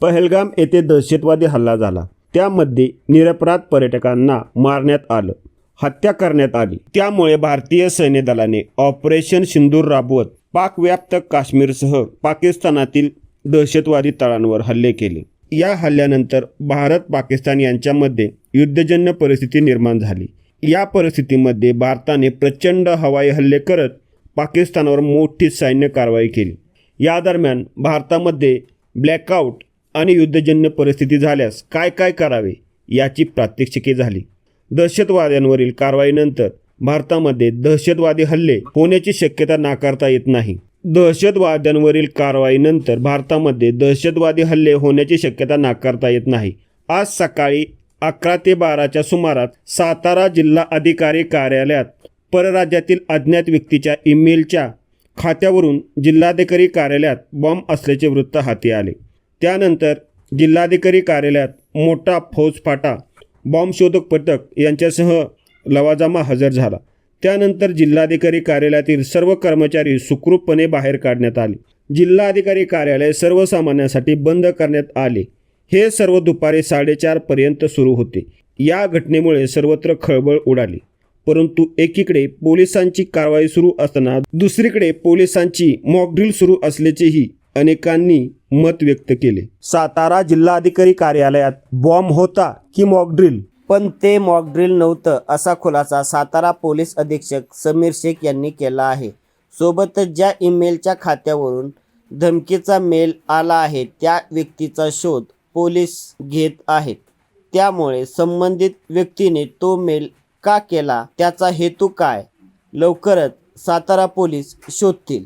पहलगाम येथे दहशतवादी हल्ला झाला. त्यामध्ये निरपराध पर्यटकांना मारण्यात आलं. हत्या करण्यात आली. त्यामुळे भारतीय सैन्य दलाने ऑपरेशन सिंदूर राबवत पाकव्याप्त काश्मीरसह पाकिस्तानातील दहशतवादी तळांवर हल्ले केले. या हल्ल्यानंतर भारत पाकिस्तान यांच्यामध्ये युद्धजन्य परिस्थिती निर्माण झाली. या परिस्थितीमध्ये भारताने प्रचंड हवाई हल्ले करत पाकिस्तानवर मोठी सैन्य कारवाई केली. या दरम्यान भारतामध्ये ब्लॅकआउट आणि युद्धजन्य परिस्थिती झाल्यास काय काय करावे याची प्रात्यक्षिके झाली. दहशतवाद्यांवरील कारवाईनंतर भारतामध्ये दहशतवादी हल्ले होण्याची शक्यता नाकारता येत नाही. दहशतवाद्यांवरील कारवाईनंतर भारतामध्ये दहशतवादी हल्ले होण्याची शक्यता नाकारता येत नाही. आज सकाळी अकरा ते बाराच्या सुमारात सातारा जिल्हा अधिकारी कार्यालयात परराज्यातील अज्ञात व्यक्तीच्या ईमेलच्या खात्यावरून जिल्हाधिकारी कार्यालयात बॉम्ब असल्याचे वृत्त हाती आले. त्यानंतर जिल्हाधिकारी कार्यालयात मोठा फौजफाटा बॉम्बशोधक पथक यांच्यासह लवाजामा हजर झाला. त्यानंतर जिल्हाधिकारी कार्यालयातील सर्व कर्मचारी सुखरूपपणे बाहेर काढण्यात आले. जिल्हाधिकारी कार्यालय सर्वसामान्यांसाठी बंद करण्यात आले. हे सर्व दुपारी साडेचारपर्यंत सुरू होते. या घटनेमुळे सर्वत्र खळबळ उडाली. परंतु एकीकडे पोलिसांची कारवाई सुरू असताना दुसरीकडे पोलिसांची मॉकड्रिल सुरू असल्याचेही अनेकांनी मत व्यक्त केले. सातारा जिल्हाधिकारी कार्यालयात बॉम्ब होता की मॉकड्रिल पण ते मॉकड्रिल नव्हतं असा खुलासा सातारा पोलीस अधीक्षक समीर शेख यांनी केला आहे. सोबतच ज्या ईमेलच्या खात्यावरून धमकीचा मेल आला आहे त्या व्यक्तीचा शोध पोलीस घेत आहेत. त्यामुळे संबंधित व्यक्तीने तो मेल का केला त्याचा हेतू काय? लवकरच सातारा पोलीस शोधतील.